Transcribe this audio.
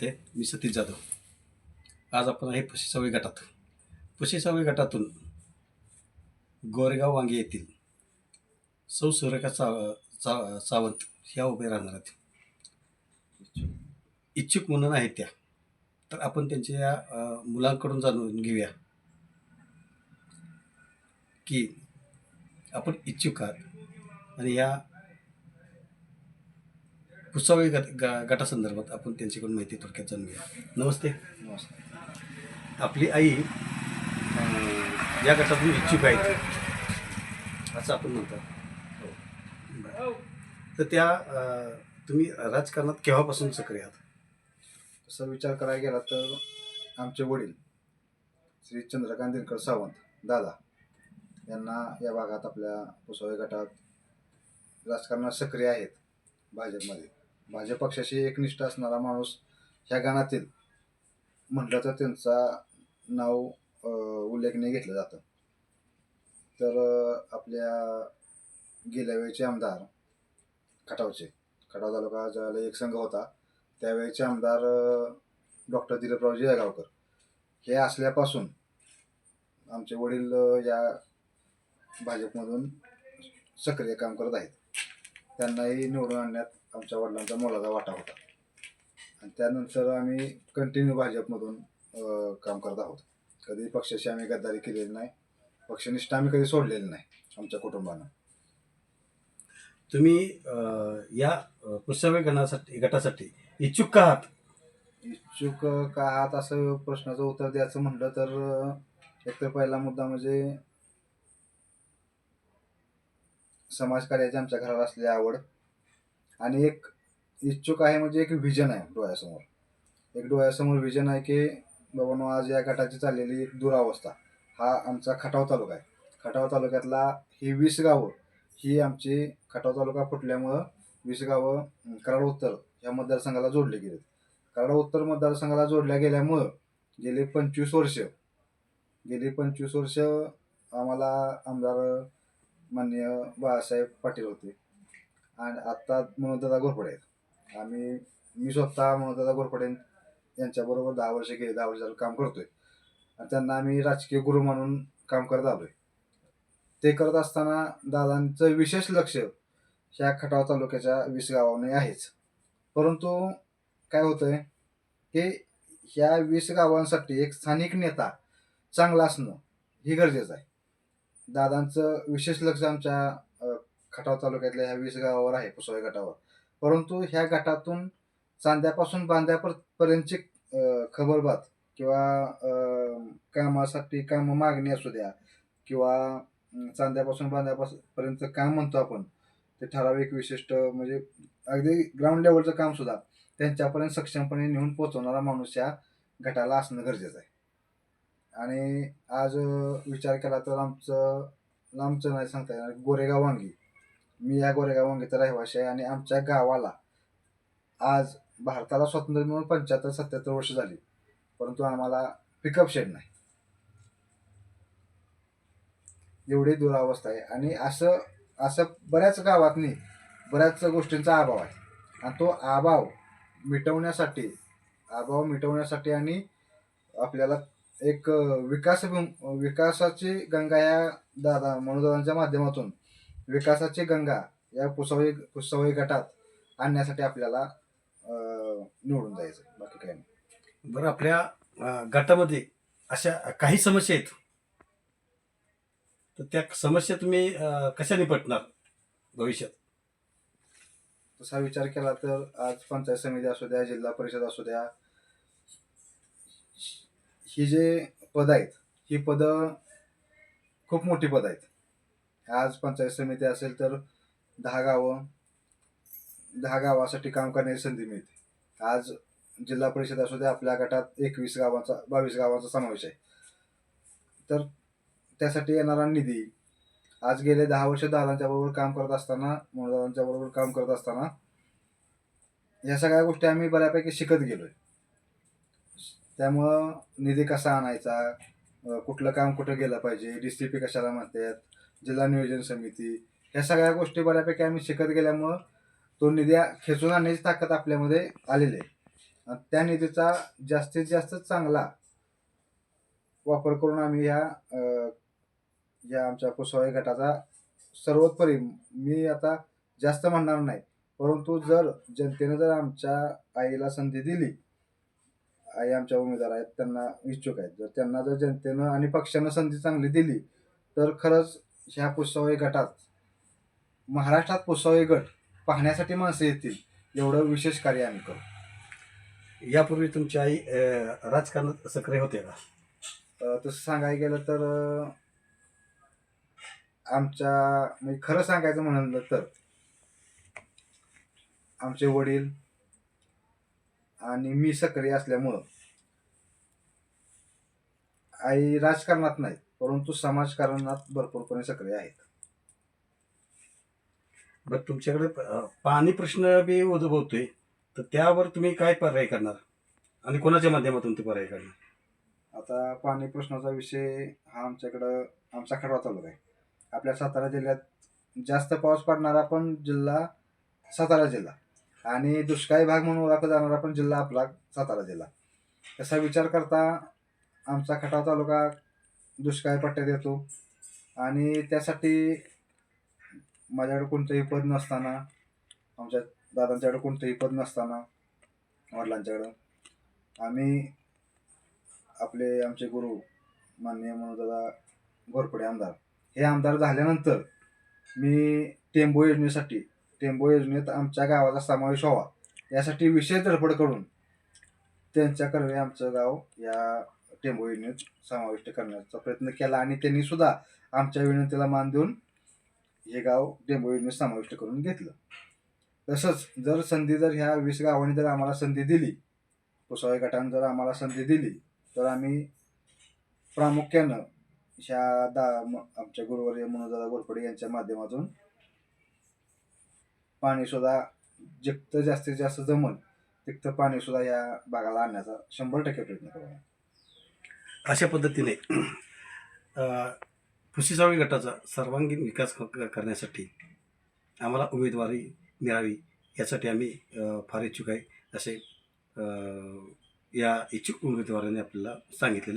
नमस्ते मी सतीश जाधव. आज आपण आहे पशुसावळी गटात. पशुसावळी गटातून गोरेगाव वांगे येथील सौ सुरेखा सा चा सावंत ह्या उभे राहणार आहेत. इच्छुक म्हणून आहेत त्या. तर आपण त्यांच्या मुलांकडून जाणून घेऊया की आपण इच्छुक आहात आणि या पुसावळी गट ग- गटासंदर्भात आपण त्यांच्याकडून माहिती थोडक्यात जाणूया नमस्ते. आपली आई अं, या गटातून इच्छुक आहेत. असं आपण म्हणतो. बरं. तर त्या अं, तुम्ही राजकारणात केव्हापासून सक्रिय आहात? तसा विचार करायला गेला तर आमचे वडील श्री चंद्रकांत दिनकर सावंत दादा यांना या भागात आपल्या पुसावे गटात राजकारणात सक्रिय आहेत भाजपमध्ये. भाजप पक्षाशी एकनिष्ठ असणारा माणूस ह्या गाण्यातील म्हटलं तर त्यांचा नाव उल्लेखनीय घेतलं जातं. तर आपल्या गेल्या वेळेचे आमदार खटावचे. खटाव तालुका ज्यावेळेला एक संघ होता त्यावेळेचे आमदार डॉक्टर दिलीपरावजी जळगावकर हे असल्यापासून आमचे वडील या भाजपमधून सक्रिय काम करत आहेत. त्यांनाही निवडून आणण्यात आमच्या वडिलांचा मोलाचा वाटा होता. आणि त्यानंतर आम्ही कंटिन्यू भाजपमधून काम करत आहोत. कधी पक्षाशी आम्ही गद्दारी केलेली नाही. पक्षनिष्ठ आम्ही कधी सोडलेली नाही आमच्या कुटुंबानं. तुम्ही अं, या पुसावळी गणासाठी गटासाठी इच्छुक का आहात? इच्छुक का आहात असं प्रश्नाचं उत्तर द्यायचं म्हटलं तर अ, एक तर पहिला मुद्दा म्हणजे समाजकार्याची आमच्या घराला असलेली आवड. आणि एक इच्छुक आहे म्हणजे एक व्हिजन आहे डोळ्यासमोर. एक डोळ्यासमोर व्हिजन आहे की बाबांनो आज या गटाची चाललेली दुरावस्था. हा आमचा खटाव तालुका आहे. खटाव तालुक्यातला ही वीस गावं ही आमची खटाव तालुका फुटल्यामुळं वीस गावं कराड उत्तर या मतदारसंघाला जोडली गेली कराड उत्तर मतदारसंघाला जोडल्या गेल्यामुळं गेली पंचवीस वर्ष. गेली पंचवीस वर्ष आम्हाला आमदार माननीय बाळासाहेब पाटील होते. आणि आत्ता मनोदादा घोरपडे आहेत. आम्ही मी स्वतः मनोदादा घोरपडे यांच्याबरोबर दहा वर्ष गेले दहा वर्ष काम करतोय. आणि त्यांना आम्ही राजकीय गुरु म्हणून काम करत आलोय. ते करत असताना दादांचं विशेष लक्ष ह्या खटाव तालुक्याच्या वीस गावाने आहेच. परंतु काय होतंय की ह्या वीस गावांसाठी एक स्थानिक नेता चांगला असणं हे गरजेचं आहे. दादांचं विशेष लक्ष आमच्या खटाव तालुक्यातल्या ह्या वीस गावावर आहे पुसोळे गटावर. परंतु ह्या गटातून चांद्यापासून बांद्यापर्यंतची खबरबात किंवा कामासाठी काम मागणी असू द्या किंवा चांद्यापासून बांद्यापासून पर्यंत काम म्हणतो आपण ते ठराविक विशिष्ट म्हणजे अगदी ग्राउंड लेवलचं काम सुद्धा त्यांच्यापर्यंत सक्षमपणे नेऊन पोहोचवणारा माणूस या गटाला असणं गरजेचं आहे. आणि आज विचार केला तर आमचं लांबचं नाही सांगता येणार गोरेगाव वांगी. मी या गोरेगाव वांगीचा रहिवाशी आहे आणि आमच्या गावाला आज भारताला स्वातंत्र्य मिळून पंच्याहत्तर सत्याहत्तर वर्ष झाली. परंतु आम्हाला पिकअप शेड नाही. एवढी दुरावस्था आहे आणि असं असं बऱ्याच गावातनी बऱ्याच गोष्टींचा अभाव आहे. आणि तो अभाव मिटवण्यासाठी अभाव मिटवण्यासाठी आणि आपल्याला एक विकास विकासाची गंगा या दादा मनोदादांच्या माध्यमातून विकासाची गंगा या पुसवळी पुसवळी गटात आणण्यासाठी आपल्याला अं, निवडून जायचं बाकी काही नाही. बरं आपल्या अं, गटामध्ये अशा काही समस्या आहेत? तर त्या समस्या तुम्ही अं, कशा निपटणार भविष्यात? तसा विचार केला तर आज पंचायत समिती असू द्या जिल्हा परिषद असू द्या ही जे पद आहेत ही पदं खूप मोठी पद आहेत. आज पंचायत समिती असेल तर दहा गावं दहा गावासाठी काम करण्याची संधी मिळते. आज जिल्हा परिषद असू दे आपल्या गटात एकवीस गावांचा बावीस गावांचा समावेश आहे. तर त्यासाठी येणारा निधी आज गेले दहा वर्ष दादांच्या बरोबर काम करत असताना मनोदादांच्या बरोबर काम करत असताना या सगळ्या गोष्टी आम्ही बऱ्यापैकी शिकत गेलोय. त्यामुळं निधी कसा आणायचा कुठलं काम कुठं गेलं पाहिजे डी सी पी कशाला म्हणतात जिल्हा नियोजन समिती ह्या सगळ्या गोष्टी बऱ्यापैकी आम्ही शिकत गेल्यामुळं तो निधी खेचून आणण्याची ताकद आपल्यामध्ये आलेली आहे. आणि त्या निधीचा जास्तीत जास्त चांगला वापर करून आम्ही ह्या या आमच्या कुसवाई गटाचा सर्वोपरी मी आता जास्त म्हणणार नाही परंतु जर जनतेनं जर आमच्या आईला संधी दिली आई आमच्या उमेदवार आहेत त्यांना इच्छुक आहेत जर त्यांना जर जनतेनं आणि पक्षानं संधी चांगली दिली तर खरंच ह्या पुसवाई गटात महाराष्ट्रात पुसवाई गट पाहण्यासाठी माणसं येतील एवढं विशेष कार्य आम्ही करू. यापूर्वी तुमची आई अं, राजकारणात सक्रिय होते का? अ, तसं सांगायला गेलं तर अ, आमच्या म्हणजे खरं सांगायचं म्हणाल तर आमचे वडील आणि मी सक्रिय असल्यामुळं आई राजकारणात नाही परंतु समाजकारणात भरपूरपणे सक्रिय आहेत. बरं तुमच्याकडे अं, पाणी प्रश्न बी उद्भवतोय. तर त्यावर तुम्ही काय पर्याय करणार? आणि कोणाच्या माध्यमातून ते पर्याय करणार? आता पाणी प्रश्नाचा विषय हा आमच्याकडं आमचा खडवा तालुका आहे. आपल्या सातारा जिल्ह्यात जास्त पाऊस पडणारा पण जिल्हा सातारा जिल्हा. आणि दुष्काळी भाग म्हणून ओळखला जाणारा पण जिल्हा आपला सातारा जिल्हा. तसा विचार करता आमचा खटाव तालुका दुष्काळ पट्ट्यात येतो. आणि त्यासाठी माझ्याकडे कोणतंही पद नसताना आमच्या दादांच्याकडे कोणतंही पद नसताना वडिलांच्याकडं आम्ही आपले आमचे गुरु माननीय मनोदादा घोरपडे आमदार. हे आमदार झाल्यानंतर मी टेंबो योजनेसाठी टेंबो योजनेत आमच्या गावाचा समावेश व्हावा. यासाठी विशेष धडपड करून त्यांच्या कर्वे आमचं गाव या टेंबो युनिट समाविष्ट करण्याचा प्रयत्न केला आणि त्यांनी सुद्धा आमच्या विनंतीला मान देऊन हे गाव टेंबो युनिट समाविष्ट करून घेतलं. तसंच जर संधी जर ह्या वीस गावांनी जर आम्हाला संधी दिली पुसाई गटाने जर आम्हाला संधी दिली तर आम्ही प्रामुख्यानं ह्या दा म- आमच्या गुरुवर्य मनोजदा गोरपडे यांच्या माध्यमातून पाणी सुद्धा जितकं जास्तीत जास्त जमल तितकं पाणी सुद्धा या भागाला आणण्याचा शंभर टक्के प्रयत्न करू अशा पद्धतीने अं, गटाचा सर्वांगीण विकास करण्यासाठी आम्हाला उमेदवारी मिळावी यासाठी आम्ही फार इच्छुक आहे असे या इच्छुक उमेदवारांनी आपल्याला सांगितलेलं आहे.